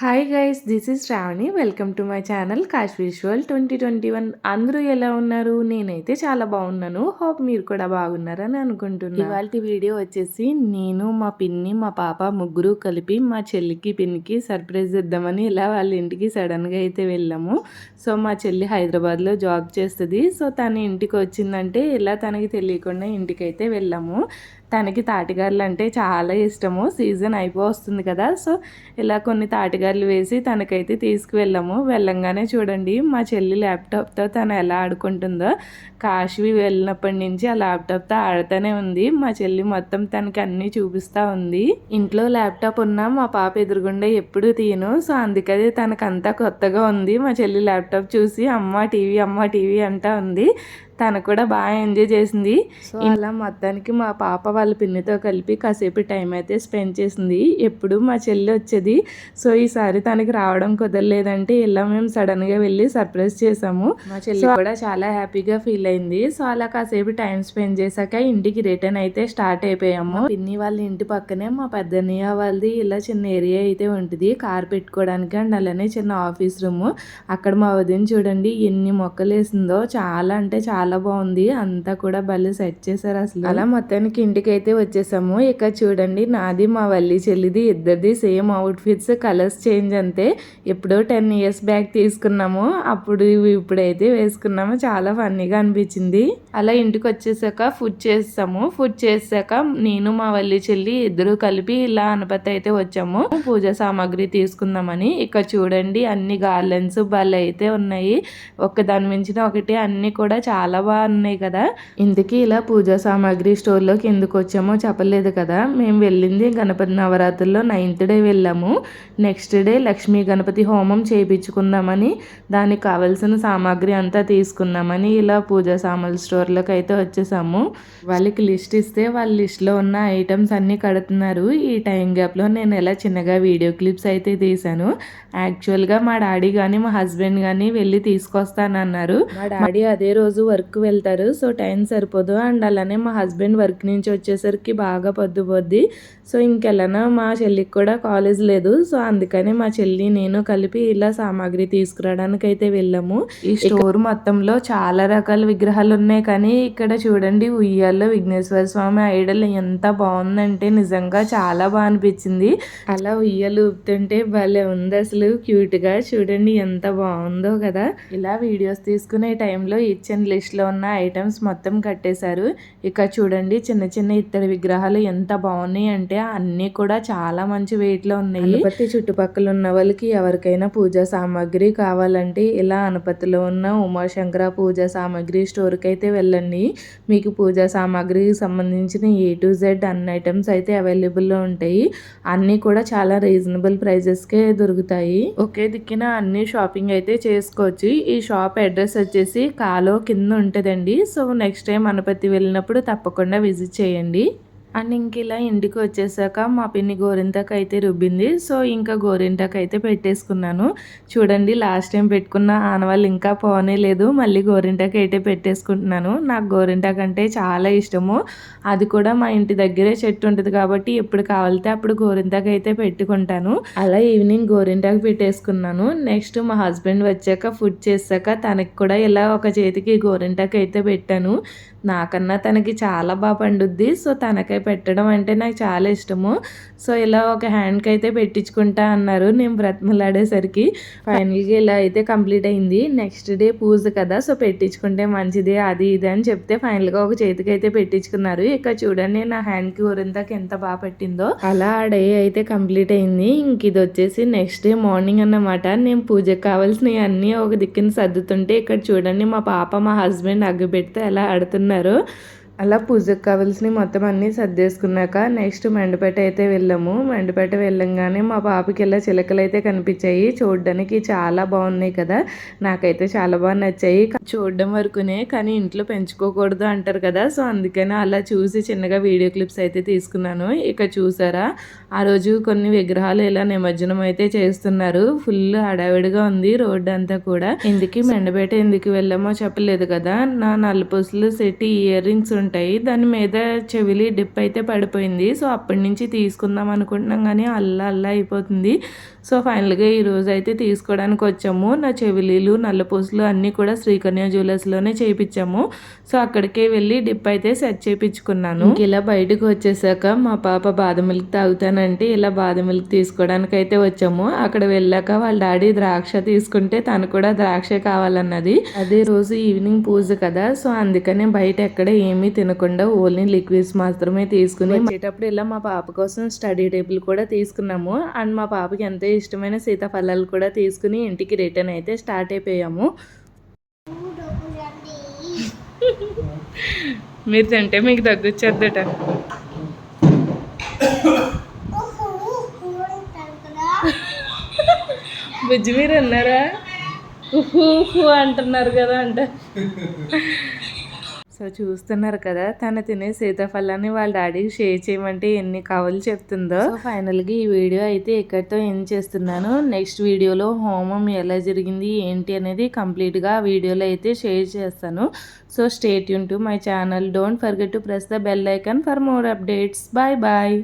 Hi guys this is Sravani welcome to my channel cash visual twenty twenty one అందరూ ఎలా ఉన్నారు? నేనైతే చాలా బాగున్నాను. హోప్ మీరు కూడా బాగున్నారని అనుకుంటున్నాను ఇవాళ వీడియో వచ్చేసి నేను మా పిన్ని మా పాప ముగ్గురు కలిపి మా చెల్లికి పిన్నికి సర్ప్రైజ్ ఇద్దామని ఇలా వాళ్ళ ఇంటికి సడన్గా అయితే వెళ్ళాము. సో మా చెల్లి హైదరాబాద్లో జాబ్ చేస్తుంది. సో తన ఇంటికి వచ్చిందంటే ఇలా తనకి తెలియకుండా ఇంటికి అయితే వెళ్ళాము. తనకి తాటిగారులు అంటే చాలా ఇష్టము. సీజన్ అయిపోతుంది కదా. సో ఇలా కొన్ని తాటిగారులు వేసి తనకైతే తీసుకువెళ్ళాము. వెళ్ళంగానే చూడండి మా చెల్లి ల్యాప్టాప్తో తను ఎలా ఆడుకుంటుందో. కాశీ వెళ్ళినప్పటి నుంచి ఆ ల్యాప్టాప్తో ఆడుతూనే ఉంది. మా చెల్లి మొత్తం తనకి అన్నీ చూపిస్తూ ఉంది. ఇంట్లో ల్యాప్టాప్ ఉన్నా మా పాప ఎదురుగుండా ఎప్పుడూ తీయను. సో అందుకని తనకంతా కొత్తగా ఉంది. మా చెల్లి ల్యాప్టాప్ చూసి అమ్మ టీవీ అమ్మ టీవీ అంటా ఉంది. తను కూడా బాగా ఎంజాయ్ చేసింది. ఇలా మొత్తానికి మా పాప వాళ్ళ పిన్నితో కలిపి కాసేపు టైం అయితే స్పెండ్ చేసింది. ఎప్పుడు మా చెల్లి వచ్చేది. సో ఈసారి తనకి రావడం కుదరలేదంటే ఇలా మేము సడన్గా వెళ్ళి సర్ప్రైజ్ చేసాము. మా చెల్లి కూడా చాలా హ్యాపీగా ఫీల్ అయింది. సో అలా కాసేపు టైం స్పెండ్ చేశాక ఇంటికి రిటర్న్ అయితే స్టార్ట్ అయిపోయాము. పిన్ని వాళ్ళ ఇంటి పక్కనే మా పెద్దన్నయ్య వాళ్ళది ఇలా చిన్న ఏరియా అయితే ఉంటుంది. కార్ పెట్టుకోవడానికి అండ్ అలానే చిన్న ఆఫీస్ రూమ్. అక్కడ మా వదిన చూడండి ఎన్ని మొక్కలు వేసిందో చాలా అంటే చాలా చాలా బాగుంది. అంతా కూడా భలే సెట్ చేశారు అసలు. అలా మొత్తానికి ఇంటికి అయితే వచ్చేసాము. ఇక చూడండి నాది మా వల్లి చెల్లిది ఇద్దరిది సేమ్ అవుట్ఫిట్స్ కలర్స్ చేంజ్ అంతే. ఎప్పుడో టెన్ ఇయర్స్ బ్యాక్ తీసుకున్నాము. అప్పుడు ఇప్పుడైతే వేసుకున్నాము. చాలా ఫన్నీగా అనిపించింది. అలా ఇంటికి వచ్చేసాక ఫుడ్ చేస్తాము. ఫుడ్ చేసాక నేను మా వల్లి చెల్లి ఇద్దరు కలిపి ఇలా అనపతి అయితే వచ్చాము. పూజ సామాగ్రి తీసుకుందామని. ఇక చూడండి అన్ని గార్లెన్స్ బల్ అయితే ఉన్నాయి. ఒక దాని మించిన ఒకటి అన్ని కూడా చాలా బాగున్నాయి కదా. ఇందుకే ఇలా పూజా సామాగ్రి స్టోర్లోకి ఎందుకు వచ్చామో చెప్పలేదు కదా. మేము వెళ్ళింది గణపతి నవరాత్రుల్లో నైన్త్ డే వెళ్ళాము. నెక్స్ట్ డే లక్ష్మీ గణపతి హోమం చేయించుకుందామని దానికి కావలసిన సామాగ్రి అంతా తీసుకుందామని ఇలా పూజా సామాన్ల స్టోర్లోకి అయితే వచ్చేసాము. వాళ్ళకి లిస్ట్ ఇస్తే వాళ్ళ లిస్ట్లో ఉన్న ఐటమ్స్ అన్నీ కడుతున్నారు. ఈ టైం గ్యాప్లో నేను ఎలా చిన్నగా వీడియో క్లిప్స్ అయితే తీశాను. యాక్చువల్గా మా డాడీ కానీ మా హస్బెండ్ కానీ వెళ్ళి తీసుకొస్తానన్నారు. మా డాడీ అదే రోజు వర్క్ వెళ్తారు. సో టైం సరిపోదు. అండ్ అలానే మా హస్బెండ్ వర్క్ నుంచి వచ్చేసరికి బాగా పొద్దుపోద్ది సో ఇంకెలానా మా చెల్లికి కూడా కాలేజ్ లేదు. సో అందుకని మా చెల్లి నేను కలిపి ఇలా సామాగ్రి తీసుకురావడానికి అయితే వెళ్ళాము. ఈ స్టోర్ మొత్తంలో చాలా రకాల విగ్రహాలు ఉన్నాయి. కానీ ఇక్కడ చూడండి ఉయ్యాల్లో విఘ్నేశ్వర స్వామి ఐడల్ ఎంత బాగుందంటే నిజంగా చాలా బాగా అనిపించింది. అలా ఉయ్యాలు ఊపుతుంటే భలే ఉంది అసలు. క్యూట్గా చూడండి ఎంత బాగుందో కదా. ఇలా వీడియోస్ తీసుకునే టైంలో ఇచ్చిన లిస్ట్లో ఉన్న ఐటమ్స్ మొత్తం కట్టేశారు. ఇక చూడండి చిన్న చిన్న ఇత్తడి విగ్రహాలు ఎంత బాగున్నాయి అంటే అన్నీ కూడా చాలా మంచి వెయిట్లో ఉన్నాయి. అనుపతి చుట్టుపక్కల ఉన్న వాళ్ళకి ఎవరికైనా పూజా సామాగ్రి కావాలంటే ఇలా అనుపతిలో ఉన్న ఉమాశంకర పూజా సామాగ్రి స్టోర్కి అయితే వెళ్ళండి. మీకు పూజా సామాగ్రికి సంబంధించిన ఏ టు జెడ్ అన్ని ఐటమ్స్ అయితే అవైలబుల్లో ఉంటాయి. అన్నీ కూడా చాలా రీజనబుల్ ప్రైజెస్కే దొరుకుతాయి. ఒకే దిక్కిన అన్ని షాపింగ్ అయితే చేసుకోవచ్చు. ఈ షాప్ అడ్రస్ వచ్చేసి కాలో కింద ఉంటుందండి. సో నెక్స్ట్ టైం అనుపతి వెళ్ళినప్పుడు తప్పకుండా విజిట్ చేయండి. అండ్ ఇంక ఇలా ఇంటికి వచ్చేసాక మా పిన్ని గోరింటాకు అయితే రుబ్బింది. సో ఇంకా గోరింటాకు అయితే పెట్టేసుకున్నాను. చూడండి లాస్ట్ టైం పెట్టుకున్న ఆనవాళ్ళు ఇంకా పోనే లేదు. మళ్ళీ గోరింటాకు అయితే పెట్టేసుకుంటున్నాను. నాకు గోరింటాకు అంటే చాలా ఇష్టము. అది కూడా మా ఇంటి దగ్గరే చెట్టు ఉంటుంది కాబట్టి ఎప్పుడు కావాలితే అప్పుడు గోరింటాకు అయితే పెట్టుకుంటాను. అలా ఈవినింగ్ గోరింటాకు పెట్టేసుకున్నాను. నెక్స్ట్ మా హస్బెండ్ వచ్చాక ఫుడ్ చేశాక తనకి కూడా ఇలా ఒక చేతికి గోరింటాకు అయితే పెట్టాను. నాకన్నా తనకి చాలా బాగా పండుద్ది. సో తనకై పెట్టడం అంటే నాకు చాలా ఇష్టము. సో ఇలా ఒక హ్యాండ్కి అయితే పెట్టించుకుంటా అన్నారు నేను బ్రతిమలాడేసరికి. ఫైనల్గా ఇలా అయితే కంప్లీట్ అయింది. నెక్స్ట్ డే పూజ కదా సో పెట్టించుకుంటే మంచిది అది ఇది అని చెప్తే ఫైనల్గా ఒక చేతికి అయితే పెట్టించుకున్నారు. ఇక్కడ చూడండి నా హ్యాండ్కి ఊరంతాకి ఎంత బాగా పెట్టిందో. అలా ఆ డే అయితే కంప్లీట్ అయింది. ఇంక ఇది వచ్చేసి నెక్స్ట్ డే మార్నింగ్ అన్నమాట. నేను పూజకు కావాల్సినవి అన్నీ ఒక దిక్కున సర్దుతుంటే ఇక్కడ చూడండి మా పాప మా హస్బెండ్ అగ్గు పెడితే ఎలా ఆడుతున్నారు. అలా పూజకు కావాల్సినవి మొత్తం అన్నీ సర్దేసుకున్నాక నెక్స్ట్ మెండపేట అయితే వెళ్ళాము. మెండపేట వెళ్ళంగానే మా పాపకి ఇలా చిలకలు అయితే కనిపించాయి. చూడడానికి చాలా బాగున్నాయి కదా. నాకైతే చాలా బాగా నచ్చాయి. చూడడం వరకునే కానీ ఇంట్లో పెంచుకోకూడదు అంటారు కదా. సో అందుకని అలా చూసి చిన్నగా వీడియో క్లిప్స్ అయితే తీసుకున్నాను. ఇక చూసారా? ఆ రోజు కొన్ని విగ్రహాలు ఇలా నిమజ్జనం అయితే చేస్తున్నారు. ఫుల్ హడావిడిగా ఉంది రోడ్డు అంతా కూడా. ఎందుకు మెండపేట ఎందుకు వెళ్ళామో చెప్పలేదు కదా. నా నలుపుసులు సెట్ ఇయర్ రింగ్స్ ఉంటాయి ఉంటాయి. దాని మీద చెవిలి డిప్ అయితే పడిపోయింది. సో అప్పటి నుంచి తీసుకుందాం అనుకుంటున్నాం కానీ అల్లా అల్లా అయిపోతుంది. సో ఫైనల్గా ఈ రోజు అయితే తీసుకోవడానికి వచ్చాము. నా చెవిలీలు నల్లపూసలు అన్నీ కూడా శ్రీకన్య జ్యువెలర్స్లోనే చేయించాము సో అక్కడికే వెళ్ళి డిప్ అయితే సెట్ చేయించుకున్నాను ఇలా బయటకు వచ్చేసాక మా పాప బాదం మిల్క్ తాగుతానంటే ఇలా బాదం మిల్క్ తీసుకోవడానికి అయితే వచ్చాము. అక్కడ వెళ్ళాక వాళ్ళ డాడీ ద్రాక్ష తీసుకుంటే తను కూడా ద్రాక్ష కావాలన్నది. అదే రోజు ఈవినింగ్ పూజ కదా. సో అందుకనే బయట ఎక్కడ ఏమీ తినకుండా ఓన్లీ లిక్విడ్స్ మాత్రమే తీసుకుని వచ్చేటప్పుడు ఇలా మా పాప కోసం స్టడీ టేబుల్ కూడా తీసుకున్నాము. అండ్ మా పాపకి ఎంతో ఇష్టమైన సీతాఫలాలు కూడా తీసుకుని ఇంటికి రిటర్న్ అయితే స్టార్ట్ అయిపోయాము. మీరు తింటే మీకు తగ్గొచ్చేద్దట. బుజ్జి మీరు అన్నారా? ఉహు అంటున్నారు కదా అంట. సో చూస్తున్నారు కదా తను తినే సీతాఫలాన్ని వాళ్ళ డాడీకి షేర్ చేయమంటే ఎన్ని కవలు చెప్తుందో. ఫైనల్గా ఈ వీడియో అయితే ఇక్కడితో ఏం చేస్తున్నాను. నెక్స్ట్ వీడియోలో హోమం ఎలా జరిగింది ఏంటి అనేది కంప్లీట్గా వీడియోలో అయితే షేర్ చేస్తాను. So stay Yoon to my channel. Don't forget to press the bell icon for more updates. Bye bye.